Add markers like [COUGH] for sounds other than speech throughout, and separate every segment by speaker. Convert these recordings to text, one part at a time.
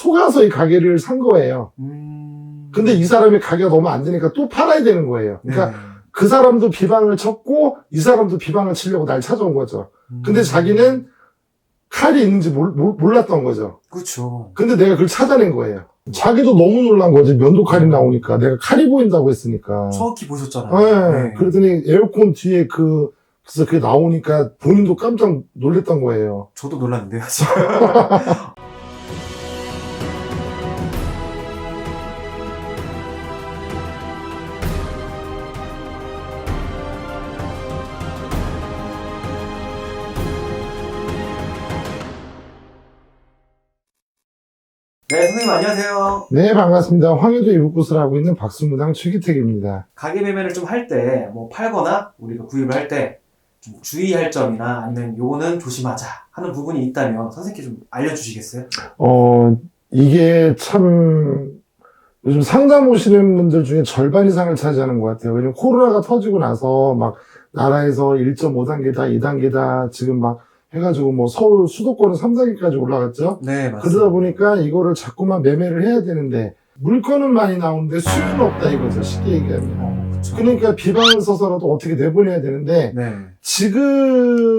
Speaker 1: 속아서 이 가게를 산 거예요.
Speaker 2: 음.
Speaker 1: 근데 이 사람이 가게가 너무 안 되니까 또 팔아야 되는 거예요. 그러니까
Speaker 2: 네.
Speaker 1: 그 사람도 비방을 쳤고 이 사람도 비방을 치려고 날 찾아온 거죠. 근데
Speaker 2: 음.
Speaker 1: 자기는 칼이 있는지 몰, 몰- 몰랐던 거죠.
Speaker 2: 그렇죠.
Speaker 1: 근데 내가 그걸 찾아낸 거예요. 자기도 너무 놀란 거지. 면도 칼이 나오니까. 내가 칼이 보인다고 했으니까.
Speaker 2: 정확히 보셨잖아요.
Speaker 1: 네. 그랬더니 에어컨 뒤에 그, 그래서 그게 나오니까 본인도 깜짝 놀랬던 거예요.
Speaker 2: 저도 놀랐는데요. [LAUGHS] [LAUGHS] 네, 선생님 안녕하세요.
Speaker 1: 네, 반갑습니다. 황해도 이북구슬 하고 있는 박수무당 최기택입니다.
Speaker 2: 가게 매매를 좀 할 때, 뭐 팔거나 우리가 구입을 할 때 좀 주의할 점이나 아니면 요거는 조심하자 하는 부분이 있다면 선생님께 좀 알려주시겠어요?
Speaker 1: 어, 이게 참, 요즘 상담 오시는 분들 중에 절반 이상을 차지하는 것 같아요. 왜냐면 코로나가 터지고 나서 막 나라에서 1.5단계다, 2단계다, 지금 막 해가지고 뭐 서울 수도권은 3단계까지 올라갔죠.
Speaker 2: 네, 맞습니다.
Speaker 1: 그러다 보니까 이거를 자꾸만 매매를 해야 되는데 물건은 많이 나오는데 수익은 없다 이거죠. 쉽게 얘기하면.
Speaker 2: 어, 그쵸.
Speaker 1: 그러니까 비방을 써서라도 어떻게 내보내야 되는데
Speaker 2: 네.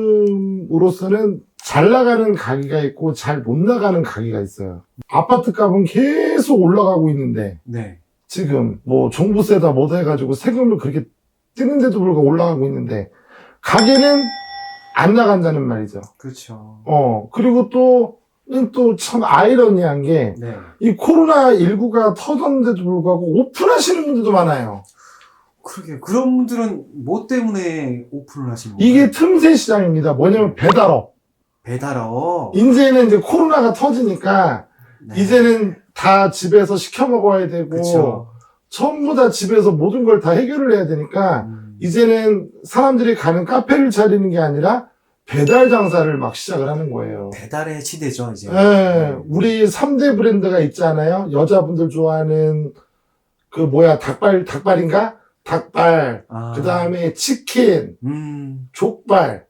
Speaker 1: 지금으로서는 잘 나가는 가게가 있고 잘 못 나가는 가게가 있어요. 아파트 값은 계속 올라가고 있는데
Speaker 2: 네.
Speaker 1: 지금 뭐 종부세다 뭐다 해가지고 세금을 그렇게 뜨는데도 불구하고 올라가고 있는데 가게는 안 나간다는 말이죠.
Speaker 2: 그렇죠.
Speaker 1: 어 그리고 또 또참 아이러니한 게
Speaker 2: 네.
Speaker 1: 이 코로나19가 터졌는데도 불구하고 오픈하시는 분들도 많아요.
Speaker 2: 그러게 그런 분들은 뭐 때문에 오픈을 하신 거예요?
Speaker 1: 이게 틈새 시장입니다. 뭐냐면 배달업.
Speaker 2: 배달업.
Speaker 1: 이제는 이제 코로나가 터지니까
Speaker 2: 네.
Speaker 1: 이제는 다 집에서 시켜 먹어야 되고
Speaker 2: 그쵸.
Speaker 1: 전부 다 집에서 모든 걸 다 해결을 해야 되니까
Speaker 2: 음.
Speaker 1: 이제는 사람들이 가는 카페를 차리는 게 아니라 배달 장사를 막 시작을 하는 거예요.
Speaker 2: 배달의 시대죠 이제.
Speaker 1: 예, 우리 3대 브랜드가 있잖아요. 여자분들 좋아하는 그 뭐야 닭발 닭발인가? 닭발.
Speaker 2: 아.
Speaker 1: 그 다음에 치킨,
Speaker 2: 음.
Speaker 1: 족발.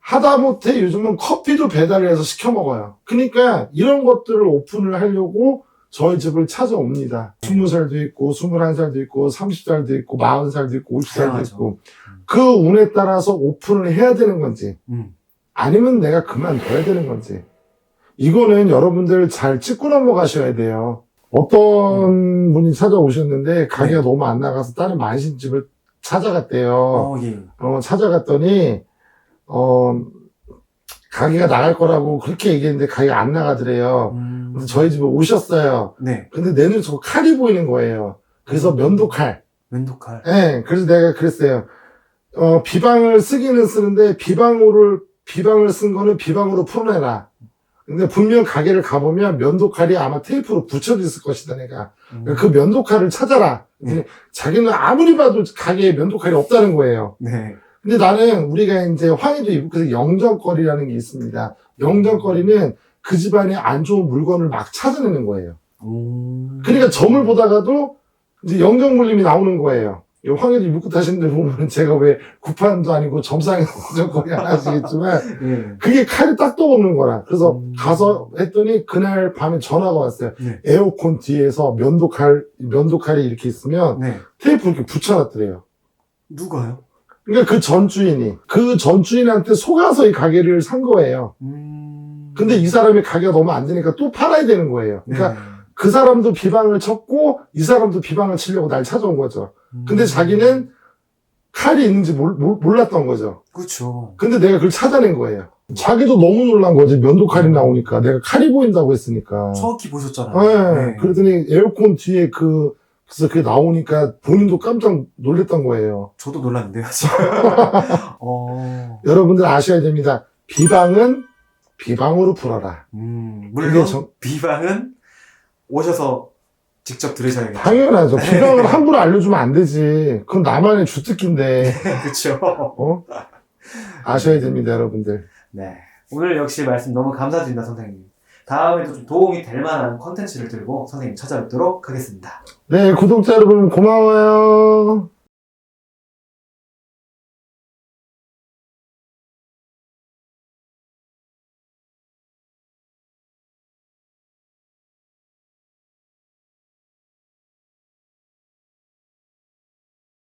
Speaker 1: 하다못해 요즘은 커피도 배달을 해서 시켜 먹어요. 그러니까 이런 것들을 오픈을 하려고 저희 집을 찾아옵니다. 20살도 있고, 21살도 있고, 30살도 있고, 40살도 있고, 50살도
Speaker 2: 다양하죠.
Speaker 1: 있고. 그 운에 따라서 오픈을 해야 되는 건지,
Speaker 2: 음.
Speaker 1: 아니면 내가 그만둬야 되는 건지. 이거는 여러분들 잘 찍고 넘어가셔야 돼요. 어떤 분이 찾아오셨는데, 가게가
Speaker 2: 네.
Speaker 1: 너무 안 나가서 다른 만신집을 찾아갔대요.
Speaker 2: 어 예.
Speaker 1: 어, 찾아갔더니, 어, 가게가 나갈 거라고 그렇게 얘기했는데 가게가 안 나가더래요.
Speaker 2: 음.
Speaker 1: 그래서 저희 집에 오셨어요.
Speaker 2: 네.
Speaker 1: 근데 내 눈에 저 칼이 보이는 거예요. 그래서 면도칼.
Speaker 2: 왼도칼.
Speaker 1: 예, 그래서 내가 그랬어요. 어, 비방을 쓰기는 쓰는데 비방으로, 비방을 쓴 거는 비방으로 풀어내라. 근데 분명 가게를 가보면 면도칼이 아마 테이프로 붙여져 있을 것이다, 내가.
Speaker 2: 음.
Speaker 1: 그 면도칼을 찾아라. 근데 자기는 아무리 봐도 가게에 면도칼이 없다는 거예요.
Speaker 2: 네.
Speaker 1: 근데 나는 우리가 이제 황해도 이북에서 영정거리라는 게 있습니다. 영정거리는 그 집안에 안 좋은 물건을 막 찾아내는 거예요.
Speaker 2: 오.
Speaker 1: 그러니까 점을 보다가도 이제 영정물림이 나오는 거예요. 이 황해도 이북 타시는 데 보면 제가 왜 구판도 아니고 점상에 영정거리 [LAUGHS] 안 하시겠지만
Speaker 2: 예.
Speaker 1: 그게 칼이 딱 떠오르는 거라. 그래서
Speaker 2: 음.
Speaker 1: 가서 했더니 그날 밤에 전화가 왔어요.
Speaker 2: 네.
Speaker 1: 에어컨 뒤에서 면도칼, 면도칼이 이렇게 있으면
Speaker 2: 네.
Speaker 1: 테이프 이렇게 붙여놨더래요.
Speaker 2: 누가요?
Speaker 1: 그러니까 그 전 주인이 그 전 주인한테 속아서 이 가게를 산 거예요.
Speaker 2: 음.
Speaker 1: 근데 이 사람이 가게가 너무 안 되니까 또 팔아야 되는 거예요. 그러니까
Speaker 2: 네.
Speaker 1: 그 사람도 비방을 쳤고 이 사람도 비방을 치려고 날 찾아온 거죠. 근데
Speaker 2: 음.
Speaker 1: 자기는 칼이 있는지 몰, 몰- 몰랐던 거죠.
Speaker 2: 그렇죠.
Speaker 1: 근데 내가 그걸 찾아낸 거예요. 자기도 너무 놀란 거지. 면도 칼이 나오니까 내가 칼이 보인다고 했으니까.
Speaker 2: 정확히 보셨잖아요.
Speaker 1: 네.
Speaker 2: 네.
Speaker 1: 그러더니 에어컨 뒤에 그 그래서 그게 나오니까 본인도 깜짝 놀랬던 거예요.
Speaker 2: 저도 놀랐는데요. 지금. [LAUGHS] 어.
Speaker 1: 여러분들 아셔야 됩니다. 비방은 비방으로 풀어라.
Speaker 2: 음. 물론
Speaker 1: 정-
Speaker 2: 비방은 오셔서 직접 들으셔야겠죠.
Speaker 1: 당연하죠.
Speaker 2: 네.
Speaker 1: 비방을 [LAUGHS] 함부로 알려주면 안 되지. 그건 나만의 주특기인데,
Speaker 2: 그렇죠.
Speaker 1: 어? 아셔야 됩니다, 여러분들.
Speaker 2: 네. 오늘 역시 말씀 너무 감사드립니다, 선생님. 다음에도 좀 도움이 될 만한 컨텐츠를 들고 선생님 찾아뵙도록 하겠습니다.
Speaker 1: 네, 구독자 여러분 고마워요.